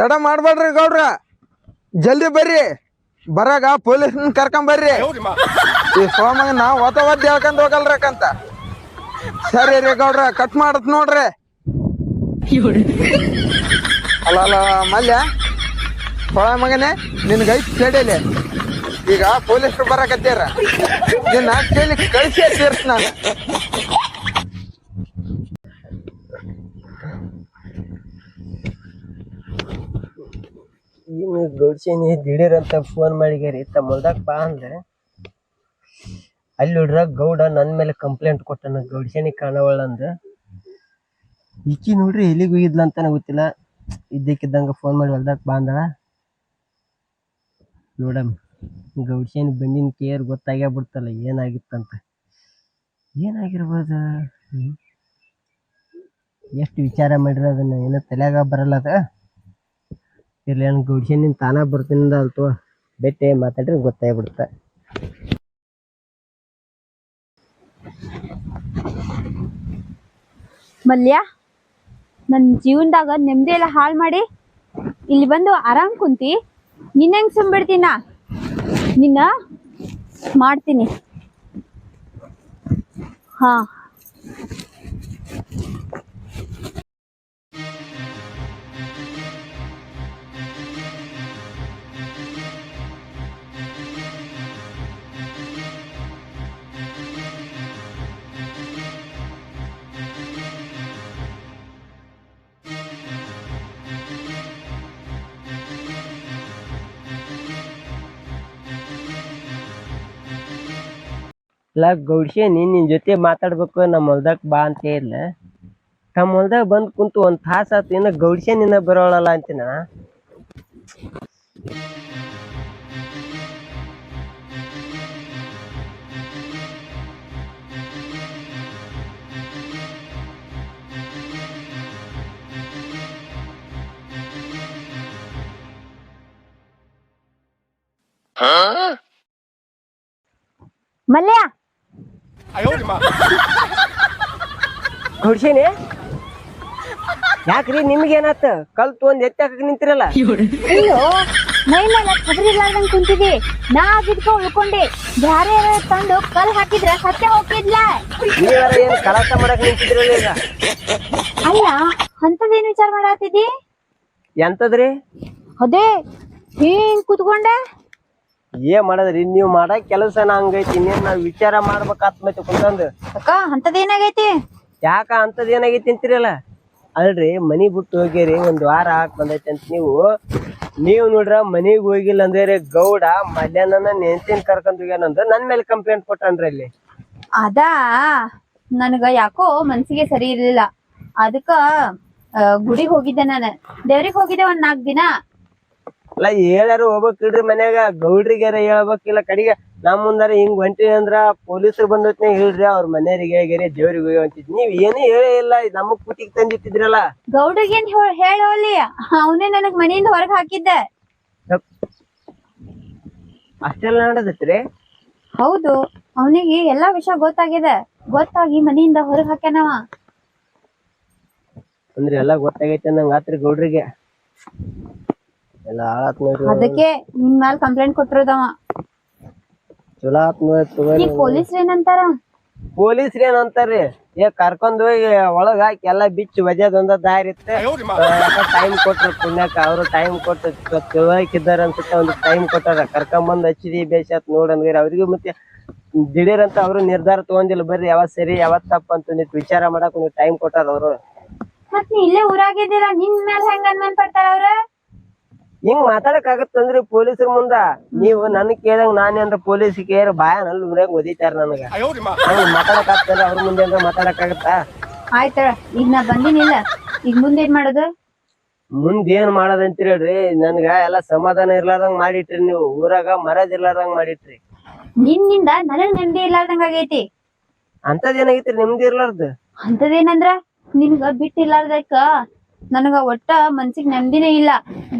ತಡ ಮಾಡ್ಬೇಡ್ರಿ ಗೌಡ್ರ. ಜಲ್ದಿ ಬರ್ರಿ. ಬರಾಗ ಪೊಲೀಸ್ ಕರ್ಕೊಂಡ್ ಬರ್ರಿ. ಈ ಸೋಮಗ ನಾ ಒತ್ತ ಹಾಕೊಂಡ್ ಹೇಳ್ಕೊಂಡ್ ಹೋಗಲ್ರಕ್ಕಂತ ಸರಿ ರೀ ಗೌಡ್ರ ಕಟ್ ಮಾಡತ್ ನೋಡ್ರಿ. ಅಲ್ಲ ಅಲ್ಲ ಮಲ್ಯ. ಸೊಳ ಮಗನೇ ನಿನ್ಗೆ ಐತ್ ಕೇಳಿಲಿ. ಈಗ ಪೊಲೀಸರು ಬರಕತ್ತೀರ ನಿನ್ನ ಕೇಳಿ ಕಳಿಸಿ ತೀರ್ಸ್ ನಾನು. ಗೌಡ್ಸೇನಿ ದಿಢೀರ್ ಫೋನ್ ತಮ್ಮ ಹೊಲ್ದಾಗ ಬಾ ಅಂದ್ರೆ ಅಲ್ಲಿ ಹುಡ್ರ ಗೌಡ ನನ್ನ ಮೇಲೆ ಕಂಪ್ಲೇಂಟ್ ಕೊಟ್ಟನ, ಗೌಡ್ಸೇನಿ ಕಾಣವಳ ಅಂದ. ಈಕಿ ನೋಡ್ರಿ ಎಲ್ಲಿಗೆ ಹೋಗಿದ್ಲ ಅಂತಾನೆ ಗೊತ್ತಿಲ್ಲ. ಇದ್ದಕ್ಕಿದ್ದಂಗೆ ಫೋನ್ ಮಾಡಿ ಹೊಲ್ದಾಗ ಬಾ ಅಂದಳ. ನೋಡಮ್, ಗೌಡ್ಸೇನಿ ಬಂದಿನ ಕೇರ್ ಗೊತ್ತಾಗ್ಯಾ ಬಿಡ್ತಲ್ಲ ಏನಾಗಿತ್ತಂತ. ಏನಾಗಿರ್ಬೋದು? ಎಷ್ಟು ವಿಚಾರ ಮಾಡಿರ ಅದನ್ನ, ಏನೋ ತಲೆಯಾಗ ಬರಲ್ಲ ಅದ? ಇರ್ಲಿ, ನನ್ ನಿನ್ ತಾನ ಬರ್ತೀನಿ ಅಲ್ತು ಬೆಟ್ಟೆ, ಮಾತಾಡ್ರಿ ಗೊತ್ತಾಗ್ಬಿಡುತ್ತೆ. ಮಲ್ಯ ನನ್ನ ಜೀವನದಾಗ ನೆಮ್ಮದಿ ಎಲ್ಲ ಹಾಳು ಮಾಡಿ, ಇಲ್ಲಿ ಬಂದು ಆರಾಮ್ ಕುಂತಿ ನಿನ್ನ ಹೆಂಗ್ ಸುಮ್ಬಿಡ್ತೀನ ನಿನ್ನ ಮಾಡ್ತೀನಿ. ಹಾ. ಇಲ್ಲ ನೀನ್ ನಿನ್ ಜೊತೆ ಮಾತಾಡ್ಬೇಕು ನಮ್ಮ ಹೊಲ್ದಾಗ ಬಾ ಅಂತ ಇಲ್ಲ ತಮ್ಮ ಹೊಲ್ದಾಗ ಬಂದ್ ಕುಂತು ಒಂದ್ ತಾಸ ಆತು ಇನ್ನ ಗೌಡ್ಸೇನಿನ ಬರೋಳಲ್ಲ ಅಂತಿನ? ಮಲ್ಯ? ಗೌಡ್ಸೇನಿ ಯಾಕ್ರಿ ನಿಮ್ಗೇನಾತ ಕಲ್ ತೊಂದ್ ಎತ್ತಾಕ ನಿಂತಿರಲ್ಲ? ಅಯ್ಯೋ ಮೈ ಮೇಲೆ ಖಬರಿ ಇರ್ಲಾರ್ದಂಗ್ ಕುಂತಿದಿ ನಾ ಬಿದ್ಕ ಉಳ್ಕೊಂಡೆ. ಬ್ಯಾರೆ ಯಾರಾದ್ರು ತಂದು ಕಲ್ ಹಾಕಿದ್ರ ಸತ್ಯ ಹೋಗಿದ್ಲ ನೀವಾರ ಏನ್ ಕಲಾಸ ಮಾಡಕ್ ನಿಂತಿದ್ರಲ್ಲ ಈಗ? ಅಲ್ಲ ಅಂತದೇನ್ ವಿಚಾರ ಮಾಡಾತಿದ್ದಿ? ಎಂತದ್ರಿ? ಅದೇ ಹಿಂಗ್ ಕುತ್ಕೊಂಡೆ? ಏನ್ ಮಾಡದ್ರಿ? ನೀವ್ ಮಾಡ ಕೆಲಸನ ಹಂಗೈತಿ ಇನ್ನೇನ್ ನಾವ್ ವಿಚಾರ ಮಾಡ್ಬೇಕಾತ್ ಮತ್ತೆ ಕುಂತಂದ್. ಅಕ್ಕ ಅಂತದೇನಾಗೈತಿ ಯಾಕ ಅಂತದ್ ಏನಾಗೈತಿ ಅಂತೀರಲ್ಲ? ಅಲ್ರಿ ಮನಿ ಬಿಟ್ಟು ಹೋಗ್ಯಾರಿ ಒಂದ್ ವಾರ ಹಾಕ್ ಬಂದೈತಿ ಅಂತ ನೀವು. ನೀವು ನೋಡ್ರ ಮನಿಗ್ ಹೋಗಿಲ್ಲ ಅಂದ್ರೆ ಗೌಡ ಮಧ್ಯಾಹ್ನ ನೆನ್ಸಿನ್ ಕರ್ಕೊಂಡ್ ಹೋಗ್ಯಾನಂದ್ರ ನನ್ ಮೇಲೆ ಕಂಪ್ಲೇಂಟ್ ಕೊಟ್ಟನ್ರಿ ಇಲ್ಲಿ ಅದಾ ನನಗ ಯಾಕೋ ಮನ್ಸಿಗೆ ಸರಿ ಇರ್ಲಿಲ್ಲ. ಅದಕ್ಕ ಗುಡಿಗೆ ಹೋಗಿದ್ದೆ ನಾನು. ದೇವ್ರಿಗೆ ಹೋಗಿದ್ದೆ ಒಂದ್ ನಾಲ್ಕ್ ದಿನ. ಅಲ್ಲ ಹೇಳ್ಯಾರ ಹೋಗ್ಬೇಕಿಡ್ರಿ ಮನ್ಯಾಗ. ಗೌಡ್ರಿಗಾರ ಹೇಳ್ಬೇಕಿಲ್ಲ ಕಡಿಗೆ. ನಮ್ ಮುಂದಾರ ಹಿಂಗ್ ಹೊಂಟಿ ಅಂದ್ರ ಪೊಲೀಸರು ಬಂದತ್ನೇ ಹೇಳ್ರಿ ಅವ್ರ ಮನೆಯವ್ರಿಗೆ ಹೇಳ್ಯಾರಿ ದೇವ್ರಿಗೆ ಹೋಗಿ ಅಂತಿದ್ ನೀವ್ ಏನೇ ಹೇಳೇ ಇಲ್ಲ ನಮಗ್ ಪುಟಿಗ್ ತಂದಿಟ್ಟಿದ್ರಲ್ಲ. ಗೌಡಗೇನ್ ಹೇಳೋಲಿ? ಅವನೇ ನನಗ್ ಮನೆಯಿಂದ ಹೊರಗ್ ಹಾಕಿದ್ದೆ. ಅಷ್ಟೆಲ್ಲ ನಡೆದತ್ರಿ? ಹೌದು. ಅವನಿಗೆ ಎಲ್ಲಾ ವಿಷಯ ಗೊತ್ತಾಗಿದೆ. ಗೊತ್ತಾಗಿ ಮನೆಯಿಂದ ಹೊರಗ್ ಹಾಕ್ಯಾನವ. ಅಂದ್ರೆ ಎಲ್ಲಾ ಗೊತ್ತಾಗೈತೆ ನಂಗ ಆತ್ರಿ ಗೌಡ್ರಿಗೆ. ಎಲ್ಲ ಹಾಳಾತ್ ನೋಡ್ರಿ ಅದಕ್ಕೆ ನಿಮ್ ಮ್ಯಾಲ ಕಂಪ್ಲೇಂಟ್ ಕೊಟ್ಟಿರೋದವ. ಚಲೋ ಆತ್ ನೋಡ್ರಿ ತಗೋರಿ ಈ ಪೊಲೀಸ್ ಏನಂತಾರ? ಪೊಲೀಸ್ರ ಏ ಕರ್ಕೊಂಡ್ ಹೋಗಿ ಒಳಗ ಹಾಕಿ ಎಲ್ಲ ಬಿಚ್ಚಿ ವಜಾದೊಂದ ದಾರಿ ಇತ್ತ. ಟೈಮ್ ಕೊಟ್ಟರು ಪುಣ್ಯಕ್ಕ. ಅವ್ರು ಟೈಮ್ ಕೊಟ್ಟು ತಿಳ್ಕಿದ್ದಾರ ಅನ್ಸುತ್ತೆ. ಒಂದು ಟೈಮ್ ಕೊಟ್ಟಾರ. ಕರ್ಕೊಂಡ್ ಬಂದ್ ಹಚ್ಚಿದಿ ಬೇಷಾತ್ ನೋಡಂದ್ರಿ ಅವ್ರಿಗೂ ಮತ್ತೆ ದಿಢೀರ್ ಅಂತ ಅವ್ರು ನಿರ್ಧಾರ ತಗೊಂಡಿಲ್ಲ. ಬರ್ರಿ ಯಾವತ್ ಸರಿ ಯಾವತ್ ತಪ್ಪ ಅಂತ ಒಂದಿಟ್ ವಿಚಾರ ಮಾಡಕ್ ಒಂದು ಟೈಮ್ ಕೊಟ್ಟಾರ ಅವ್ರು. ಮತ್ ನೀ ಇಲ್ಲೇ ಊರಾಗಿದ್ದೀರಾ ನಿನ್ ಮೇಲೆ ಹೆಂಗ್ ಅನ್ಮಾನ್ ಪಡ್ತಾರ ಅವ್ರ? ಹಿಂಗ್ ಮಾತಾಡಕ್ ಆಗತ್ತಂದ್ರಿ ಪೊಲೀಸರ ಮುಂದ? ನೀವು ನನ್ ಕೇಳಂಗ್ ನಾನೇ ಅಂದ್ರ ಪೊಲೀಸ್ ಕೇರ್ ಬಾಯ ನಲ್ಲಿ ಊರಾಗ ಓದಿತಾರ ನನಗ. ಹಂಗ್ ಮಾತಾಡಕ್ ಆಗ್ತಾರ ಅವ್ರ ಮುಂದೆ ಅಂದ್ರೆ ಮಾತಾಡಕ್ ಆಗತ್ತಾ ಆಯ್ತ ಈಗ ನಾ ಬಂದಿನಿಲ್ಲ. ಈಗ ಮುಂದೆ ಏನ್ ಮಾಡೋದು? ಮುಂದ್ ಏನ್ ಮಾಡೋದಂತ ಹೇಳ್ರಿ? ನನ್ಗ ಎಲ್ಲಾ ಸಮಾಧಾನ ಇರ್ಲಾರ್ದಂಗ್ ಮಾಡಿಟ್ರಿ ನೀವು. ಊರಾಗ ಮರದ್ ಇರ್ಲಾರ್ದಂಗ್ ಮಾಡಿಟ್ರಿ. ನಿನ್ನಿಂದ ನನಗ್ ನೆಮ್ಮದಿ ಇರ್ಲಾರ್ದಂಗ ಆಗೈತಿ. ಅಂತದ್ ಏನಾಗೈತ್ರಿ ನಿಮ್ದು ಇರ್ಲಾರ್ದು? ಅಂತದೇನಂದ್ರ ನಿನ್ಗ ಬಿಟ್ಟಿರ್ಲಾರ್ದಕ್ಕ ನನಗ ಒಟ್ಟ ಮನ್ಸಿಗ್ ನೆಮ್ಮದಿನೇ ಇಲ್ಲ.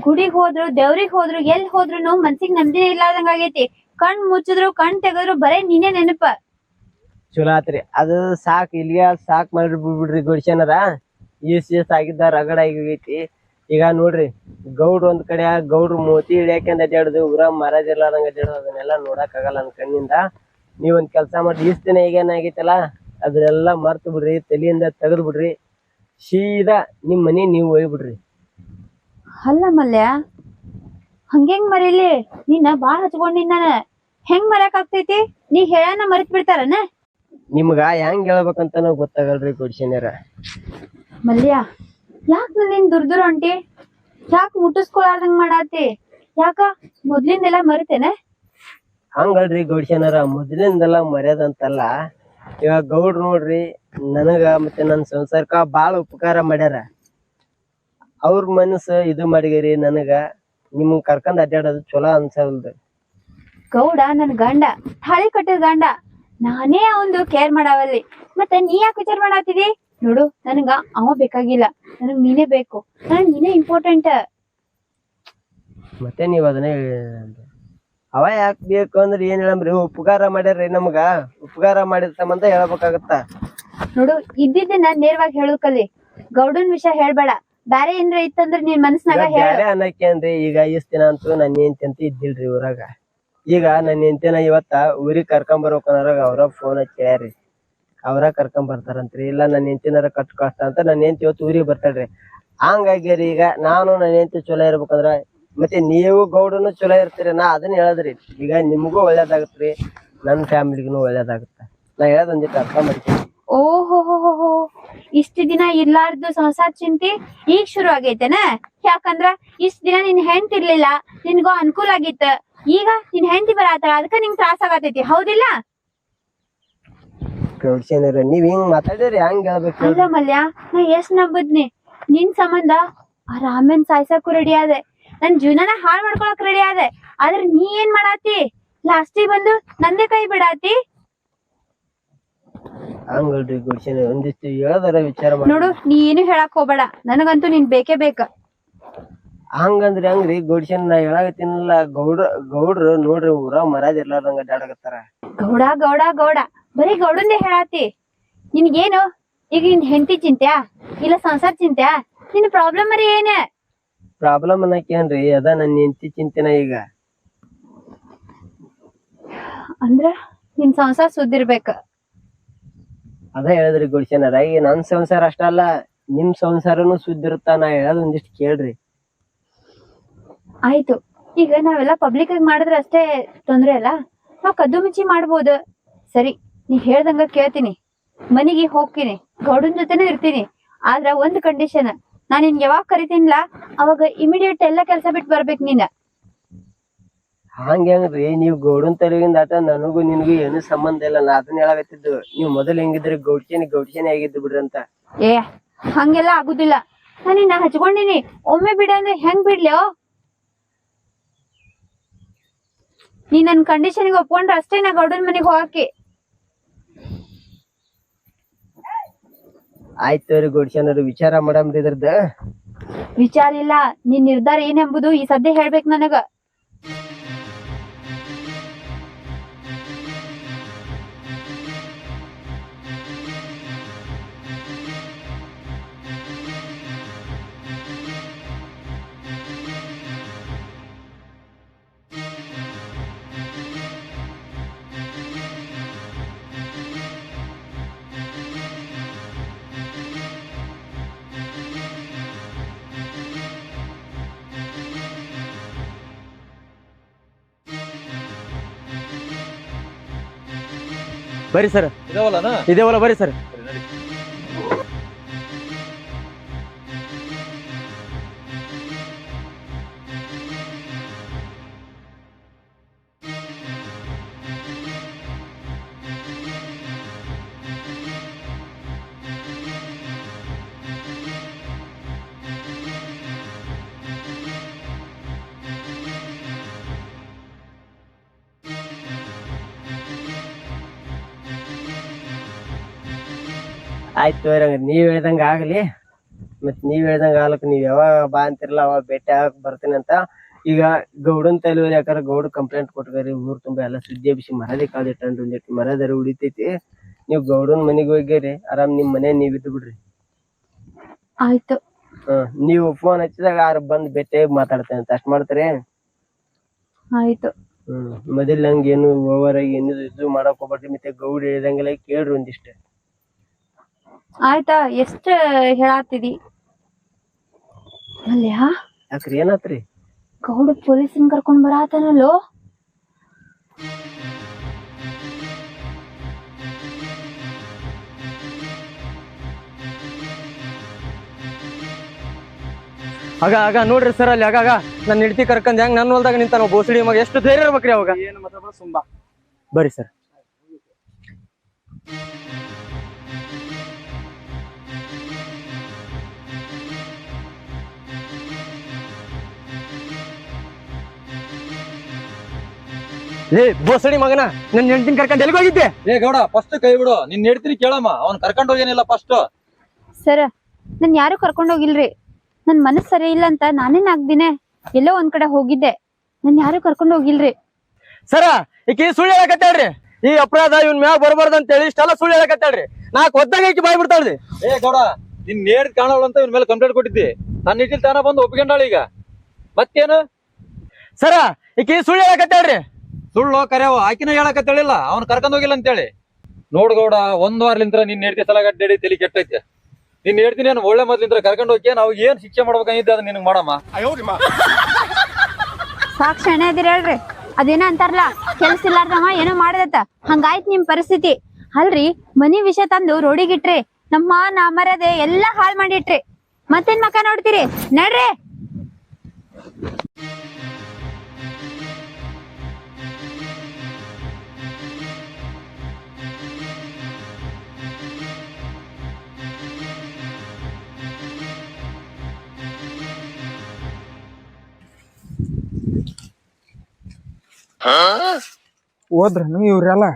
ಗುಡಿಗ್ ಹೋದ್ರು, ದೇವ್ರಿಗ್ ಹೋದ್ರು, ಎಲ್ ಹೋದ್ರು ಮನ್ಸಿಗ್ ನೆಮ್ಮದಿನೇ ಆದಂಗ ಆಗೈತಿ. ಕಣ್ ಮುಚ್ಚಿದ್ರು, ಕಣ್ ತೆಗದ್ರು ಬರೇ ನೀನೆ ನೆನಪ. ಚಲೋ ಆತ್ರಿ. ಅದು ಸಾಕ್ ಇಲ್ಲಿಗೆ ಸಾಕ್ ಮಾಡಿ ಬಿಡ್ರಿ ಗುಡ್ಸೇನರ ಈಸ್ ಈಸ್ ಆಗಿದ್ದ ರಗಡ ಆಗೈತಿ. ಈಗ ನೋಡ್ರಿ ಗೌಡ್ರ ಒಂದ್ ಕಡೆ, ಗೌಡ್ರು ಮೋತಿ ಹಿಡಿಯಾಕೆಂದ ಅಡ್ಡಾಡುದು ಉಗ್ರ ಮಹಾರಾಜ ಇರ್ಲಾರ್ದಂಗ ಅದನ್ನೆಲ್ಲ ನೋಡಕ್ ಆಗಲ್ಲ ನನ್ ಕಣ್ಣಿಂದ. ನೀವ್ ಒಂದ್ ಕೆಲ್ಸ ಮಾಡಿ ಇಷ್ಟ ದಿನ ಈಗ ಏನಾಗೈತಲ್ಲ ಮರ್ತು ಬಿಡ್ರಿ, ತಲೆಯಿಂದ ತೆಗೆದ್ ಬಿಡ್ರಿ. ಸೀದಾ ನಿಮ್ ಮನೆ ನೀವು ಒಯ್ಬಿಡ್ರಿ ಅಲ್ಲ ಮಲ್ಯ ಹಂಗೆಂಗ್ ಮರೀಲಿ? ನಿನ್ನ ಬಾಳ ಹಚ್ಕೊಂಡಿನ ನಾನ. ಹೆಂಗ್ ಮರ್ಯಾಕ್ ಆಗ್ತೈತಿ? ನೀ ಹೇಳನ ಮರಿತ್ ಬಿಡ್ತಾರನ? ನಿಮ್ಗ ಹೆಂಗ್ ಹೇಳ್ಬೇಕಂತ ಗೊತ್ತಾಗಲ್ರಿ ಕೊಡ್ಸಿನ್ಯಾರ ಮಲ್ಯ ಯಾಕ ನೀನ್ ದುರ್ ದುರ್ ಹೊಂಟಿ ಯಾಕ ಮುಟ್ಟಿಸ್ಕೊಳಾರ್ದಂಗ್ ಮಾಡಾತಿ? ಯಾಕ ಮೊದ್ಲಿಂದೆಲ್ಲ ಮರಿತೇನೆ? ಹಂಗಲ್ರಿ ಗೌಡ್ಶನರ ಮೊದ್ಲಿಂದೆಲ್ಲ ಮರ್ಯಾದಂತಲ್ಲ. ಇವಾಗ ಗೌಡ್ರು ನೋಡ್ರಿ ನನಗ ಮತ್ತೆ ನನ್ನ ಸಂಸಾರಕ್ಕ ಬಾಳ ಉಪಕಾರ ಮಾಡ್ಯಾರ. ಅವ್ರ ಮನಸ್ಸು ಇದು ಮಾಡಿಗಿರಿ ನನಗ ನಿಮ್ ಕರ್ಕೊಂಡ್ ಅಡ್ಡಾಡೋದು ಚಲೋ ಅನ್ಸಲ್ದು ಗೌಡ ನನ್ ಗಂಡ ತಾಳಿ ಕಟ್ಟಿದ ಗಂಡ. ನಾನೇ ಅವಂದು ಕೇರ್ ಮಾಡಾವಲ್ಲಿ. ಮತ್ತೆ ನೀ ಯಾಕೆ ವಿಚಾರ ಮಾಡಾತಿದಿ? ನೋಡು ನನಗ ಅವ ಬೇಕಾಗಿಲ್ಲ. ನನಗ್ ನೀನೇ ಬೇಕು. ನನಗ್ ನೀನೇ ಇಂಪಾರ್ಟೆಂಟ್ ಮತ್ತೆ ನೀವ್ ಅದನ್ನ. ಅವ ಯಾಕ್ ಬೇಕು ಅಂದ್ರೆ ಏನ್ ಹೇಳಮ್ರಿ ಉಪಕಾರ ಮಾಡ್ಯಾರ್ರಿ ನಮ್ಗ. ಉಪಕಾರ ಮಾಡಿದ ಸಂಬಂಧ ಹೇಳಬೇಕಾಗತ್ತ? ನೋಡು ಇದ್ದಿದ್ದನ್ನ ನೇರವಾಗಿ ಹೇಳಕಲ್ಲಿ ಕಲಿ. ಗೌಡನ್ ವಿಷಯ ಹೇಳ್ಬೇಡ. ಬ್ಯಾರೆ ಏನ್ರ ಇತ್ತಂದ್ರ ನಿನ್ ಮನಸ್ನಾಗ ಹೇಳ ಅನ್ನಕ್ಕೆ ಅನ್ನಕ್ಕೇನ್ರಿ ಈಗ ಇಷ್ಟ್ ದಿನ ಅಂತೂ ನನ್ನ ಹೆಂಡತಿ ಅಂತ ಇದ್ದಿಲ್ರಿ ಊರಾಗ. ಈಗ ನನ್ ಹೆಂಡತಿನ ಇವತ್ತ ಊರಿಗೆ ಕರ್ಕೊಂಡ್ ಬರ್ಬೇಕನ್ನೋರಾಗ ಅವ್ರ ಫೋನ್ ಹಚ್ಚಿ ಹೇಳ್ಯಾರಿ ಅವ್ರ ಕರ್ಕೊಂಡ್ ಬರ್ತಾರಂತ್ರಿ. ಇಲ್ಲ ನನ್ ಹೆಂಡತಿನಾರ ಕಟ್ ಕಷ್ಟ ಅಂತ ನನ್ನ ಹೆಂಡತಿ ಇವತ್ತು ಊರಿಗೆ ಬರ್ತಾಳ್ರಿ. ಹಂಗಾಗ್ಯಾರಿ ಈಗ. ನಾನು ನನ್ನ ಹೆಂಡತಿ ಚಲೋ ಇರ್ಬೇಕಂದ್ರ ಮತ್ತೆ ನೀವು ಗೌಡನು ಚಲೋ ಇರ್ತೀರಿ ನಾ ಅದನ್ನ ಹೇಳದ್ರಿ. ಈಗ ನಿಮಗೂ ಒಳ್ಳೇದಾಗತ್ರಿ ನನ್ನ ಫ್ಯಾಮಿಲಿಗೂ ಒಳ್ಳೇದಾಗತ್ತ. ನಾ ಹೇಳದ್ ಒಂದಿಟ್ಟು ಅರ್ಥ ಮಾಡ್ತೀನಿ ಓಹೋ ಇಷ್ಟ ದಿನ ಇರ್ಲಾರ್ದು ಸಂಸಾರ ಚಿಂತೆ ಈಗ ಶುರು ಆಗೈತೆನ? ಯಾಕಂದ್ರ ಇಷ್ಟ ದಿನ ನಿನ್ ಹೆಂಡತಿ ಇರ್ಲಿಲ್ಲ ನಿನ್ಗೂ ಅನುಕೂಲ ಆಗಿತ್ತ. ಈಗ ನಿನ್ ಹೆಂಡತಿ ಬರಾತಾಳ ಅದಕ್ಕ ನಿಂಗ್ ತ್ರಾಸ ಆಗತೈತಿ ಹೌದಿಲ್ಲ? ನೀವ್ ಹಿಂಗ್ ಮಾತಾಡಿದ್ರೆ ಹೆಂಗ್ ಹೇಳ್ಬೇಕು ಅಲ್ಲ ಮಲ್ಯ ನಾ ಎಷ್ಟ್ ನಂಬದ್ನಿ. ನಿನ್ ಸಂಬಂಧ ಆ ರಾಮನ್ ಸಾಯ್ಸಕ್ಕೂ ರೆಡಿ ಆದೆ. ನನ್ ಜೀವನನ ಹಾಳ್ ಮಾಡ್ಕೊಳಕ್ ರೆಡಿ ಆದೆ. ಆದ್ರೆ ನೀ ಏನ್ ಮಾಡಾತಿ? ಲಾಸ್ಟಿಗೆ ಬಂದು ನಂದೇ ಕೈ ಬಿಡಾತಿ? ಹಂಗಲ್ರಿ ಗುಡ್ಸನ್ ಒಂದಿಷ್ಟು ಹೇಳದರ ವಿಚಾರ ಮಾಡಿ. ನೋಡು ನೀ ಏನು ಹೇಳಕ್ ಹೋಗ್ಬೇಡ. ನನಗಂತೂ ನೀನ್ ಬೇಕೇ ಬೇಕ. ಹಂಗಂದ್ರಿ ಹಂಗ್ರಿ ಗೌಡ್ಸನ್ ನಾ ಹೇಳಾಗತ್ತಿನಲ್ಲ ಗೌಡ್ರ ಗೌಡ್ರು ನೋಡ್ರಿ ಊರ ಮರಾಜ್ ಇರ್ಲಾರ್ದಂಗ ಅಡ್ಡಾಡಕತ್ತಾರ ಗೌಡ ಗೌಡ ಗೌಡ. ಬರೀ ಗೌಡಂದೇ ಹೇಳಾತಿ. ನಿನ್ಗೇನು? ಈಗ ನಿನ್ ಹೆಂಡತಿ ಚಿಂತ್ಯಾ? ಇಲ್ಲ ಸಂಸಾರ ಚಿಂತ್ಯಾ? ನಿನ್ ಪ್ರಾಬ್ಲಮ್ ಮರಿ ಏನ? ಪ್ರಾಬ್ಲಮ್ ಅನ್ನಕೇನ್ರಿ ಅದ ನನ್ನ ಹೆಂಡತಿ ಚಿಂತೆನ ಈಗ. ಅಂದ್ರ ನಿನ್ ಸಂಸಾರ ಸುದ್ದಿರ್ಬೇಕ. ಅದ ಹೇಳಿದ್ರಿ ಗೌಡ್ಸನರ ಈಗ ನನ್ ಸಂಸಾರ ಅಷ್ಟ ಅಲ್ಲ ನಿಮ್ ಸಂಸಾರನು ಸುದ್ದಿರುತ್ತ ನಾ ಹೇಳೋದ್ ಒಂದಿಷ್ಟು ಕೇಳ್ರಿ. ಆಯ್ತು. ಈಗ ನಾವೆಲ್ಲ ಪಬ್ಲಿಕ್ ಆಗಿ ಮಾಡಿದ್ರೆ ಅಷ್ಟೇ ತೊಂದ್ರೆ ಅಲ್ಲ? ನಾವ್ ಕದ್ದು ಮುಚ್ಚಿ ಮಾಡ್ಬೋದು. ಸರಿ ನೀ ಹೇಳ್ದಂಗ ಕೇಳ್ತೀನಿ. ಮನೆಗೆ ಹೋಗ್ತೀನಿ. ಗೌಡನ್ ಜೊತೆನೂ ಇರ್ತೀನಿ. ಆದ್ರ ಒಂದ್ ಕಂಡೀಷನ್ ನಾನ್ ನಿನ್ ಯಾವಾಗ ಕರಿತೀನಿಲ್ಲ ಅವಾಗ ಇಮಿಡಿಯೇಟ್ ಎಲ್ಲ ಕೆಲಸ ಬಿಟ್ಟು ಬರ್ಬೇಕು ನೀನ. ಹಂಗ್ರಿ? ನೀವ್ ಗೌಡನ್ ತರಗಿಂದ ಆಟ ನನಗೂ ನಿನಗೂ ಏನು ಸಂಬಂಧ ಇಲ್ಲ. ನಾ ಅದನ್ನ ಹೇಳಬೇಕಿದ್ದು ನೀವು ಮೊದಲ್ ಹೆಂಗಿದ್ರೆ? ಗೌಡ್ಕೇನಿ ಗೌಡ್ಕೇನಿ ಆಗಿದ್ದು ಬಿಡ್ರಿ ಅಂತ. ಏ ಹಂಗೆಲ್ಲ ಆಗುದಿಲ್ಲ. ನಾನು ನಿನ್ನ ಹಚ್ಕೊಂಡಿನಿ. ಒಮ್ಮೆ ಬಿಡ ಅಂದ್ರೆ ಹೆಂಗ್ ಬಿಡ್ಲಿ ನೀ ನನ್ ಕಂಡೀಷನ್ಗೆ ಒಪ್ಕೊಂಡ್ರೆ ಅಷ್ಟೇ ನಾ ಗೌಡನ್ ಮನೆಗೆ ಹೋಗಕ್ಕೆ. ಆಯ್ತು ರೀ ಗೌಡ್ಸೇನರು ವಿಚಾರ ಮಾಡಮ್ರಿ ಇದ್ರದ್ದು ವಿಚಾರ ಇಲ್ಲ, ನಿನ್ ನಿರ್ಧಾರ ಏನೆಂಬುದು ಈ ಸದ್ಯ ಹೇಳ್ಬೇಕು ನನಗ. ಬರ್ರಿ ಸರ್. ಇದೇವಲ್ಲ ಬರ್ರಿ ಸರ್. ಆಯ್ತು ತೋರಿ ನೀವ್ ಹೇಳ್ದಂಗ ಆಗ್ಲಿ. ಮತ್ ನೀವ್ ಹೇಳ್ದಂಗ ಆಗ್ಲಕ್ ನೀವ್ ಯಾವಾಗ ಬಾ ಅಂತಿರಲ್ಲ ಅವಾಗ ಭೇಟಿ ಆಗಕ್ ಬರ್ತೀನಿ ಅಂತ. ಈಗ ಗೌಡನ್ ತಲೆ ಯಾಕಾರ ಗೌಡ ಕಂಪ್ಲೇಂಟ್ ಕೊಟ್ಟಾರಿ ಊರ್ ತುಂಬಾ ಎಲ್ಲ ಸುದ್ದಿ ಬಿಸಿ ಮರದಿ ಕಾದಿಟ್ಟನ್ರಿ ಒಂದಿಟ್ಟು ಮರದರ ಉಳಿತೈತಿ. ನೀವ್ ಗೌಡನ್ ಮನೆಗೆ ಹೋಗ್ಯಾರಿ ಆರಾಮ್ ನಿಮ್ ಮನೆ ನೀವ್ ಇದ್ದು ಬಿಡ್ರಿ. ಆಯ್ತು. ಹ್ಮ್ ನೀವು ಫೋನ್ ಹಚ್ಚಿದಾಗ ಯಾರ ಬಂದ್ ಭೇಟಿ ಮಾತಾಡ್ತೇನೆ ಅಂತ ಅಷ್ಟ್ ಮಾಡ್ತೀರಿ? ಆಯ್ತು. ಹ್ಮ್ ಮೊದಲ್ ಹಂಗೇನು ಓವರ್ ಆಗಿ ಏನು ಇದು ಮಾಡಕ್ ಹೋಗ್ಬೇಡ್ರಿ ಮತ್ತೆ ಗೌಡ ಹೇಳಿದಂಗೆಲ್ಲ ಕೇಳ್ರಿ ಒಂದಿಷ್ಟ. ಆಯ್ತಾ ಎಷ್ಟ ಹೇಳಾತಿದಿ? ಅಲ್ಯಾ ಯಾಕ್ರಿ ಏನಾತ್ರಿ? ಗೌಡ ಪೊಲೀಸನ್ ಕರ್ಕೊಂಡ್ ಬರಾತನಲ್ಲೋ? ಆಗ ಆಗ ನೋಡ್ರಿ ಸರ್ ಅಲ್ಲಿ ಆಗಾಗ ನನ್ನ ಹಿಡ್ತಿ ಕರ್ಕೊಂಡ್ ಹೆಂಗ್ ನನ್ನ ಹೊಲ್ದಾಗ ನಿಂತಾನ ನಾವು ಬೋಸಡಿ ಮಗ ಎಷ್ಟು ಧೈರ್ಯ ಇರ್ಬೇಕ್ರಿ ಅವಾಗ. ಏನು ಮಾತಾಡ ಬರ್ರಿ ಸರ್. ಏ ಬೋಸಡಿ ಮಗನ ನನ್ನ ಹೆಂಡತಿನ ಕರ್ಕೊಂಡ್ ಎಲ್ಲಿಗೆ ಹೋಗಿದ್ದೆ? ಏ ಗೌಡ ಫಸ್ಟ್ ಕೈ ಬಿಡು. ನಿನ್ ಹೇಳ್ತೀನಿ ಕೇಳಮ್ಮ. ಅವ್ನ್ ಕರ್ಕೊಂಡ್ ಹೋಗೇನಿಲ್ಲ ಫಸ್ಟ್ ಸರ್ ನನ್ ಯಾರು ಕರ್ಕೊಂಡ್ ಹೋಗಿಲ್ರಿ? ನನ್ ಮನಸ್ ಸರಿ ಇಲ್ಲ ಅಂತ ನಾನೇ ನಾಲ್ಕ್ ದಿನ ಎಲ್ಲೋ ಒಂದ್ ಕಡೆ ಹೋಗಿದ್ದೆ. ನನ್ ಯಾರು ಕರ್ಕೊಂಡ್ ಹೋಗಿಲ್ರಿ? ಸರ ಈಕಿ ಸುಳ್ಳು ಹೇಳಕತ್ತಾಳ್ರಿ ಈ ಅಪರಾಧ ಇವ್ನ ಮ್ಯಾಗ ಬರಬಾರ್ದು ಅಂತ ಹೇಳಿ ಇಷ್ಟೆಲ್ಲ ಸುಳ್ಳು ಹೇಳಕತ್ತಾಳ್ರಿ ನಾಕ್ ಒದ್ದಾಗ ಈಕಿ ಬಾಯ್ ಬಿಡ್ತಾಳ್ರಿ ಏ ಗೌಡ ನಿನ್ ನೇಡ್ ಕಾಣೋಳು ಅಂತ ಇವ್ನ ಮೇಲೆ ಕಂಪ್ಲೇಂಟ್ ಕೊಟ್ಟಿದ್ದಿ. ನನ್ನ ಇಟ್ಟಿಲ್ ತಾನ ಬಂದು ಒಪ್ಕೊಂಡಾಳ ಈಗ. ಮತ್ತೇನು? ಸರ ಈಕಿ ಸುಳ್ಳು ಹೇಳಕತ್ತಾಳ್ರಿ ಸುಳ್ಳು ಕರೆಯವ. ಆಕಿನ ಹೇಳಕ ತಿಳಿಲ್ಲ. ಅವ್ನು ಕರ್ಕೊಂಡ್ ಹೋಗಿಲ್ಲ ಅಂತೇಳಿ. ನೋಡ್ ಗೌಡ, ಒಂದ್ ವಾರಲಿಂತ್ರ ನಿನ್ ಹೇಳ್ತಿ ಸಲ ಗಡ್ಡಿ ತಲೆ ಕೆಟ್ಟೈತೆ. ನಿನ್ ಹೇಳ್ತೀನಿ ಏನು ಒಳ್ಳೆ ಮೊದ್ಲಿಂತ್ರ ಕರ್ಕೊಂಡ್ ಹೋಗಿ ನಾವು ಏನ್ ಶಿಕ್ಷೆ ಮಾಡ್ಬೇಕಂಗಿದ್ದೆ ಅದನ್ನ ನಿನಗೆ ಮಾಡಮ್ಮ. ಸಾಕ್ ಶಣೆ ಇದೀರ ಹೇಳ್ರಿ. ಅದೇನ ಅಂತಾರಲ್ಲ, ಕೆಲ್ಸ ಇಲ್ಲಾರ್ದವ ಏನೋ ಮಾಡದತ್ತ. ಹಂಗಾಯ್ತ್ ನಿಮ್ ಪರಿಸ್ಥಿತಿ. ಅಲ್ರಿ, ಮನಿ ವಿಷಯ ತಂದು ರೋಡಿಗಿಟ್ರಿ ನಮ್ಮ ನಾ ಮರ್ಯಾದೆ ಎಲ್ಲಾ ಹಾಳ್ ಮಾಡಿಟ್ರಿ. ಮತ್ತೇನ್ ಮಕ ನೋಡ್ತೀರಿ? ನಡ್ರಿ. ಹೋದ್ರನು ಇವ್ರೆಲ್ಲ?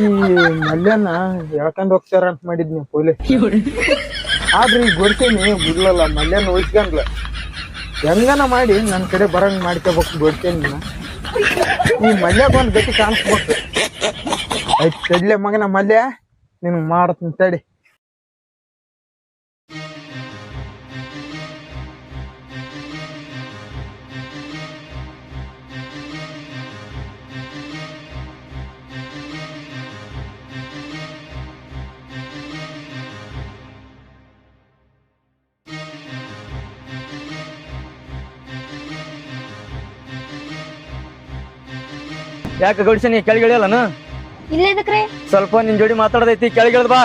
ಈ ಮಲ್ಯನ ಎಳ್ಕೊಂಡ್ ಹೋಗ್ತಾರ ಅಂತ ಮಾಡಿದ್ನಿ ಪೊಲೀಸ್. ಆದ್ರೆ ಈಗ ಗೊಡ್ತೇನಿ ಬಿಡ್ಲಲ್ಲ, ಮಲ್ಯನ ಉಳಿಸ್ಕೊಂಡ್ಲ. ಹೆಂಗನ ಮಾಡಿ ನನ್ನ ಕಡೆ ಬರಂಗ್ ಮಾಡ್ಕೋಬೇಕು ಗೊಡ್ತೇನಿ ಈ ಮಲ್ಯಾಗ ಒಂದ್ ಬೇಕು ಕಾಣಿಸ್ಬೇಕು. ಆಯ್ತು ಕಡ್ಲೆ ಮಗನ ಮಲ್ಯ, ನಿನ್ಗೆ ಮಾಡ್ತೀನಿ ತಡಿ. ಯಾಕೆ ಗೌಡಿಸನಿ ಕೆಳಗಿಳಿಯಲ್ಲನ? ಇಲ್ಲ ಇದಕ್ರಿ. ಸ್ವಲ್ಪ ನಿನ್ ಜೋಡಿ ಮಾತಾಡದೈತಿ ಕೆಳಗಿಳ್ದ ಬಾ.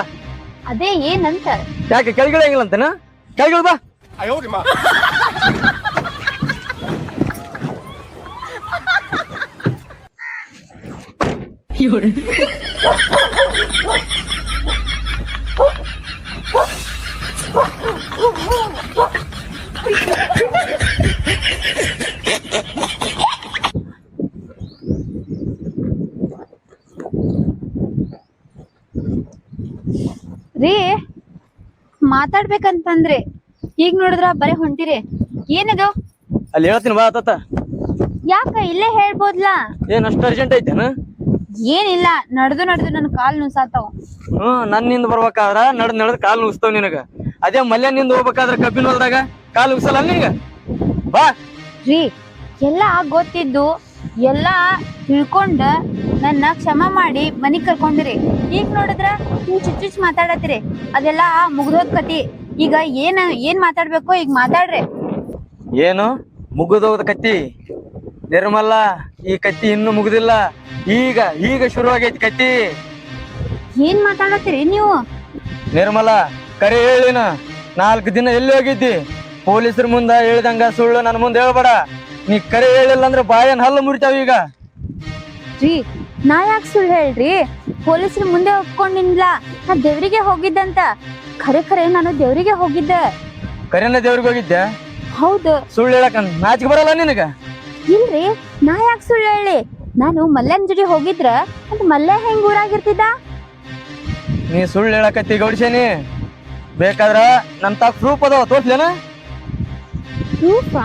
ಅದೇ ಏನಂತ? ಯಾಕೆ ಕೆಳಗಿಳಿಯಂಗಿಲ್ಲ ಅಂತನ ಕೆಳಗಿಳ್ ಬಾ ರೀ ಮಾತಾಡ್ಬೇಕಂತಂದ್ರಿ ಈಗ ನೋಡಿದ್ರ ಬರೇ ಹೊಂಟಿರಿ. ಏನದು? ಅಲ್ಲಿ ಹೇಳ್ತೀನಿ ಬಾ ತಾತ. ಯಾಕ ಇಲ್ಲೇ ಹೇಳ್ಬೋದ್ಲಾ? ಏನ್ ಅಷ್ಟು ಅರ್ಜೆಂಟ್ ಐತೇನ? ಏನಿಲ್ಲ ನಡೆದು ನಡೆದು ನನ್ ಕಾಲ್ ನುಸಾತಾವ್. ಹ್ಮ್ ನನ್ನಿಂದ ಬರ್ಬೇಕಾದ್ರ ನಡ್ ನಡ್ದ್ ಕಾಲ್ ನುಗ್ಸ್ತಾವ್ ನಿನಗ. ಅದೇ ಮಲ್ಯನಿಂದ ಹೋಗ್ಬೇಕಾದ್ರ ಕಬ್ಬಿನ ಹೊಲ್ದಾಗ ಕಾಲ್ ನುಗ್ಸಲ್ಲ ನಿನಗ? ಬಾ. ರೀ ಎಲ್ಲ ಗೊತ್ತಿದ್ದು ಎಲ್ಲ ತಿಳ್ಕೊಂಡ ನನ್ನ ಕ್ಷಮ ಮಾಡಿ ಮನಿಗ್ ಕರ್ಕೊಂಡಿರಿ. ಈಗ ನೋಡಿದ್ರ ನೀವು ಚುಚ್ ಚುಚ್ ಮಾತಾಡತ್ತೀರಿ. ಅದೆಲ್ಲ ಮುಗ್ದೋದ್ ಕತಿ. ಈಗ ಏನ ಏನ್ ಮಾತಾಡ್ಬೇಕು ಈಗ ಮಾತಾಡ್ರಿ. ಏನು? ಮುಗಿದೋದ ಕತ್ತಿ ನಿರ್ಮಲ್ಲ ಈ ಕತ್ತಿ ಇನ್ನೂ ಮುಗುದಿಲ್ಲ. ಈಗ ಈಗ ಶುರುವಾಗೈತಿ ಕತ್ತಿ ಏನ್ ಮಾತಾಡತ್ತೀರಿ ನೀವು? ನಿರ್ಮಲ ಕರೆ ಹೇಳಿನ? ನಾಲ್ಕು ದಿನ ಎಲ್ಲಿ ಹೋಗಿದ್ದಿ? ಪೊಲೀಸರ ಮುಂದ ಹೇಳ್ದಂಗ ಸುಳ್ಳು ನನ್ನ ಮುಂದೆ ಹೇಳ್ಬೇಡ. ನೀ ಕರೆ ಹೇಳಿಲ್ಲ ಅಂದ್ರೆ ಬಾಯನ್ ಹಲ್ಲು ಮುರಿತಾವ ಈಗ. ರೀ ನಾ ಯಾಕೆ ಸುಳ್ಳು ಹೇಳ್ರಿ? ಪೊಲೀಸರು ಮುಂದೆ ಒಪ್ಕೊಂಡಿಲ್ಲ ನಾ ದೇವ್ರಿಗೆ ಹೋಗಿದ್ದಂತ. ಖರೆ ಖರೆ ನಾನು ದೇವರಿಗೆ ಹೋಗಿದ್ದೆ. ಕರೆನ ದೇವ್ರಿಗೆ ಹೋಗಿದ್ದೆ? ಹೌದು. ಸುಳ್ಳು ಹೇಳಕ ನಾಚಿಕೆ ಬರಲ್ಲ ನಿನಗ? ಇಲ್ರಿ ನಾ ಯಾಕೆ ಸುಳ್ಳು ಹೇಳಿ? ನಾನು ಮಲ್ಲನ್ ಜೊತೆ ಹೋಗಿದ್ರ ಅಂತ ಮಲ್ಲೆ ಹೆಂಗ್ ಊರಾಗಿರ್ತಿದ್ದ? ನೀ ಸುಳ್ಳು ಹೇಳಕತ್ತಿ ಗೌಡಿಸೇನಿ. ಬೇಕಾದ್ರ ನನ್ ತಾಕ ಪ್ರೂಫ್ ಅದಾವ ತೋರ್ಸ್ಲೇನ? ರೂಪ